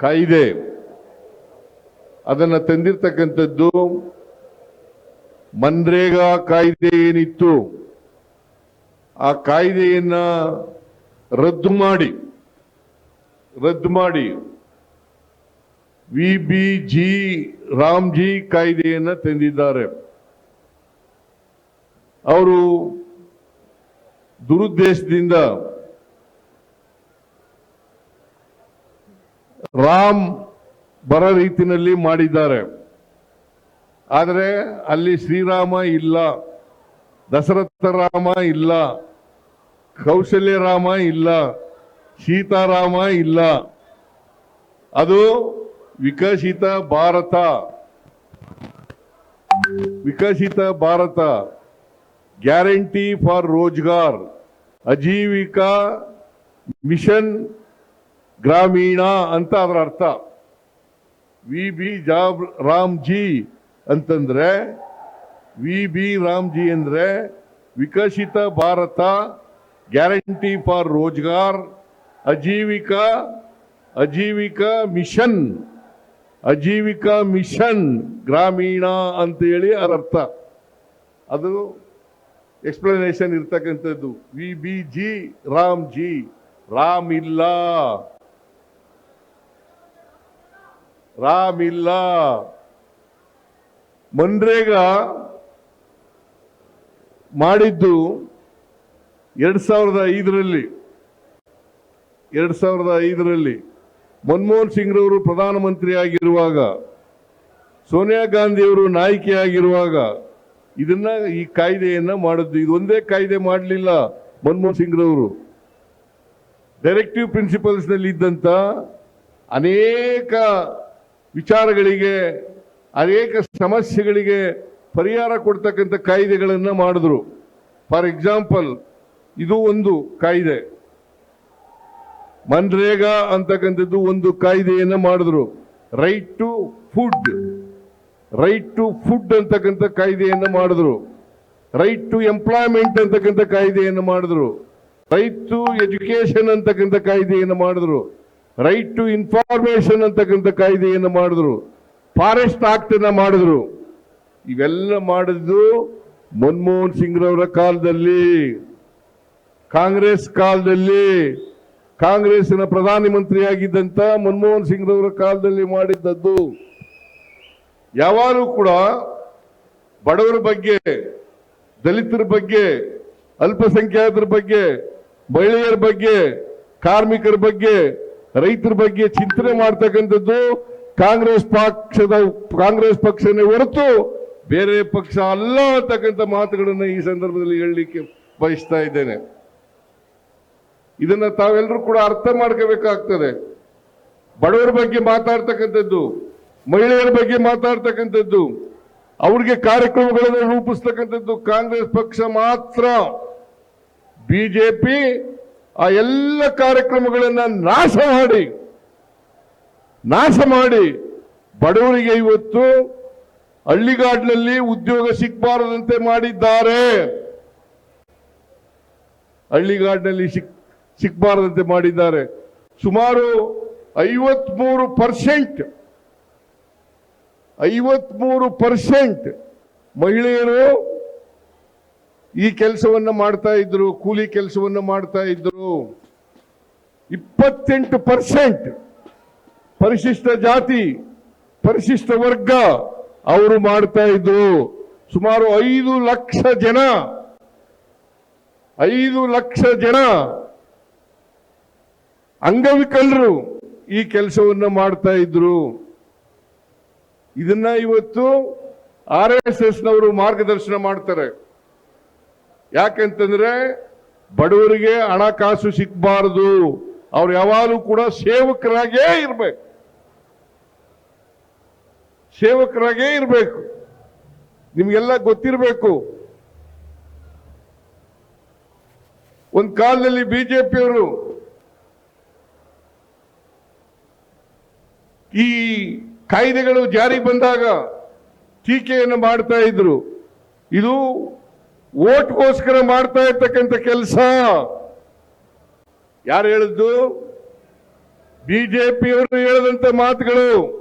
ಕಾಯ್ದೆ. ಅದನ್ನು ತಂದಿರ್ತಕ್ಕಂಥದ್ದು ಮನ್ರೇಗಾ ಕಾಯ್ದೆ ಏನಿತ್ತು? ಆ ಕಾಯ್ದೆಯನ್ನ ರದ್ದು ಮಾಡಿ ರದ್ದು ಮಾಡಿ ವಿ ಬಿ ಜಿ ರಾಮ್ಜಿ ಕಾಯ್ದೆಯನ್ನು ತಂದಿದ್ದಾರೆ. ಅವರು ದುರುದ್ದೇಶದಿಂದ ರಾಮ್ ಬರ ರೀತಿನಲ್ಲಿ ಮಾಡಿದ್ದಾರೆ. ಆದರೆ ಅಲ್ಲಿ ಶ್ರೀರಾಮ ಇಲ್ಲ, ದಶರಥ ರಾಮ ಇಲ್ಲ, ಕೌಶಲ್ಯ ರಾಮ ಇಲ್ಲ, ಸೀತಾರಾಮ ಇಲ್ಲ. ಅದು Viksit Bharat. Viksit Bharat. Guarantee for Rozgar. Ajeevika mission Gramin ಅಂತ ಅದರ ಅರ್ಥ. ವಿ ಬಿ ಜಾಬ್ ರಾಮ್ಜಿ ಅಂತಂದ್ರೆ, ವಿ ಬಿ ರಾಮ್ಜಿ ಅಂದ್ರೆ Viksit Bharat, guarantee for Rozgar, Ajeevika Ajeevika mission Ajeevika mission, Gramin ಅಂತ ಹೇಳಿ ಅದರ ಅರ್ಥ. ಅದು ಎಕ್ಸ್ಪ್ಲನೇಷನ್ ಇರ್ತಕ್ಕಂಥದ್ದು. V B G Ram G Ram ಇಲ್ಲ. ರಾಮ್ ಇಲ್ಲ ಮನ್ರೇಗಾ ಮಾಡಿದ್ದು ಎರಡ್ ಸಾವಿರದ ಐದರಲ್ಲಿ, ಎರಡ್ ಸಾವಿರದ ಐದರಲ್ಲಿ. ಮನಮೋಹನ್ ಸಿಂಗ್ರವರು ಪ್ರಧಾನಮಂತ್ರಿ ಆಗಿರುವಾಗ ಸೋನಿಯಾ ಗಾಂಧಿಯವರು ನಾಯಕಿಯಾಗಿರುವಾಗ ಇದನ್ನ ಈ ಕಾಯ್ದೆಯನ್ನ ಮಾಡಿದ್ದು. ಇದು ಒಂದೇ ಕಾಯ್ದೆ ಮಾಡಲಿಲ್ಲ ಮನಮೋಹನ್ ಸಿಂಗ್ರವರು. ಡೈರೆಕ್ಟಿವ್ ಪ್ರಿನ್ಸಿಪಲ್ಸ್ನಲ್ಲಿ ಇದ್ದಂತ ಅನೇಕ ವಿಚಾರಗಳಿಗೆ, ಅನೇಕ ಸಮಸ್ಯೆಗಳಿಗೆ ಪರಿಹಾರ ಕೊಡ್ತಕ್ಕಂಥ ಕಾಯ್ದೆಗಳನ್ನು ಮಾಡಿದ್ರು. ಫಾರ್ ಎಕ್ಸಾಂಪಲ್, ಇದು ಒಂದು ಕಾಯ್ದೆ. ಮನ್ರೇಗಾ ಅಂತಕ್ಕಂಥದ್ದು ಒಂದು ಕಾಯ್ದೆಯನ್ನು ಮಾಡಿದ್ರು. Right to food right to food ಅಂತಕ್ಕಂಥ ಕಾಯ್ದೆಯನ್ನು ಮಾಡಿದ್ರು. ರೈಟ್ ಟು ಎಂಪ್ಲಾಯ್ಮೆಂಟ್ ಅಂತಕ್ಕಂಥ ಕಾಯ್ದೆಯನ್ನು ಮಾಡಿದ್ರು. ರೈಟ್ ಟು ಎಜುಕೇಶನ್ ಅಂತಕ್ಕಂಥ ಕಾಯ್ದೆಯನ್ನು ಮಾಡಿದ್ರು. ರೈಟ್ ಟು ಇನ್ಫಾರ್ಮೇಶನ್ ಅಂತಕ್ಕಂಥ ಕಾಯ್ದೆಯನ್ನು ಮಾಡಿದ್ರು. ಫಾರೆಸ್ಟ್ ಆಕ್ಟ್ ಅನ್ನ ಮಾಡಿದ್ರು. ಇವೆಲ್ಲ ಮಾಡಿದ್ದು ಮನಮೋಹನ್ ಸಿಂಗ್ರವರ ಕಾಲದಲ್ಲಿ, ಕಾಂಗ್ರೆಸ್ ಕಾಲದಲ್ಲಿ ಕಾಂಗ್ರೆಸ್ನ ಪ್ರಧಾನಮಂತ್ರಿಯಾಗಿದ್ದಂತ ಮನಮೋಹನ್ ಸಿಂಗ್ರವರ ಕಾಲದಲ್ಲಿ ಮಾಡಿದ್ದದ್ದು. ಯಾವಾಗಲೂ ಕೂಡ ಬಡವರ ಬಗ್ಗೆ, ದಲಿತರ ಬಗ್ಗೆ, ಅಲ್ಪಸಂಖ್ಯಾತರ ಬಗ್ಗೆ, ಮಹಿಳೆಯರ ಬಗ್ಗೆ, ಕಾರ್ಮಿಕರ ಬಗ್ಗೆ ರೈತರ ಬಗ್ಗೆ ಚಿಂತನೆ ಮಾಡ್ತಕ್ಕಂಥದ್ದು ಕಾಂಗ್ರೆಸ್ ಪಕ್ಷದ, ಕಾಂಗ್ರೆಸ್ ಪಕ್ಷನೇ ಹೊರತು ಬೇರೆ ಪಕ್ಷ ಅಲ್ಲ ಅಂತಕ್ಕಂಥ ಮಾತುಗಳನ್ನು ಈ ಸಂದರ್ಭದಲ್ಲಿ ಹೇಳಲಿಕ್ಕೆ ಬಯಸ್ತಾ ಇದ್ದೇನೆ. ಇದನ್ನ ತಾವೆಲ್ಲರೂ ಕೂಡ ಅರ್ಥ ಮಾಡ್ಕೋಬೇಕಾಗ್ತದೆ. ಬಡವರ ಬಗ್ಗೆ ಮಾತಾಡ್ತಕ್ಕಂಥದ್ದು, ಮಹಿಳೆಯರ ಬಗ್ಗೆ ಮಾತಾಡ್ತಕ್ಕಂಥದ್ದು, ಅವ್ರಿಗೆ ಕಾರ್ಯಕ್ರಮಗಳನ್ನು ರೂಪಿಸ್ತಕ್ಕಂಥದ್ದು ಕಾಂಗ್ರೆಸ್ ಪಕ್ಷ ಮಾತ್ರ. ಬಿಜೆಪಿ ಆ ಎಲ್ಲ ಕಾರ್ಯಕ್ರಮಗಳನ್ನು ನಾಶ ಮಾಡಿ ನಾಶ ಮಾಡಿ. ಬಡವರಿಗೆ ಇವತ್ತು ಹಳ್ಳಿಗಾಡಿನಲ್ಲಿ ಉದ್ಯೋಗ ಸಿಗಬಾರದಂತೆ ಮಾಡಿದ್ದಾರೆ. ಹಳ್ಳಿಗಾಡಿನಲ್ಲಿ ಸಿಕ್ ಸಿಗಬಾರದಂತೆ ಮಾಡಿದ್ದಾರೆ. ಸುಮಾರು ಐವತ್ಮೂರು ಪರ್ಸೆಂಟ್ ಐವತ್ಮೂರು ಪರ್ಸೆಂಟ್ ಮಹಿಳೆಯರು ಈ ಕೆಲಸವನ್ನ ಮಾಡ್ತಾ ಇದ್ರು, ಕೂಲಿ ಕೆಲಸವನ್ನ ಮಾಡ್ತಾ ಇದ್ರು. ಇಪ್ಪತ್ತೆಂಟು ಪರ್ಸೆಂಟ್ ಪರಿಶಿಷ್ಟ ಜಾತಿ, ಪರಿಶಿಷ್ಟ ವರ್ಗ ಅವರು ಮಾಡ್ತಾ ಇದ್ರು. ಸುಮಾರು ಐದು ಲಕ್ಷ ಜನ, ಐದು ಲಕ್ಷ ಜನ ಅಂಗವಿಕಲರು ಈ ಕೆಲಸವನ್ನ ಮಾಡ್ತಾ ಇದ್ರು. ಇದನ್ನ ಇವತ್ತು ಆರ್ ಎಸ್ ಎಸ್ ನವರು ಮಾರ್ಗದರ್ಶನ ಮಾಡ್ತಾರೆ. ಯಾಕೆಂತಂದ್ರೆ ಬಡವರಿಗೆ ಹಣಕಾಸು ಸಿಗಬಾರದು. ಅವ್ರು ಯಾವಾಗಲೂ ಕೂಡ ಸೇವಕರಾಗೇ ಇರ್ಬೇಕು. ಸೇವಕರಾಗೇ ಇರಬೇಕು. ನಿಮ್ಗೆಲ್ಲ ಗೊತ್ತಿರಬೇಕು. ಒಂದ್ ಕಾಲದಲ್ಲಿ ಬಿಜೆಪಿಯವರು ಈ ಕಾಯ್ದೆಗಳು ಜಾರಿ ಬಂದಾಗ ಟೀಕೆಯನ್ನು ಮಾಡ್ತಾ ಇದ್ರು. ಇದು ಓಟ್ಗೋಸ್ಕರ ಮಾಡ್ತಾ ಇರ್ತಕ್ಕಂಥ ಕೆಲಸ. ಯಾರು ಹೇಳಿದ್ದು? ಬಿಜೆಪಿಯವರು ಹೇಳಿದಂತ ಮಾತುಗಳು.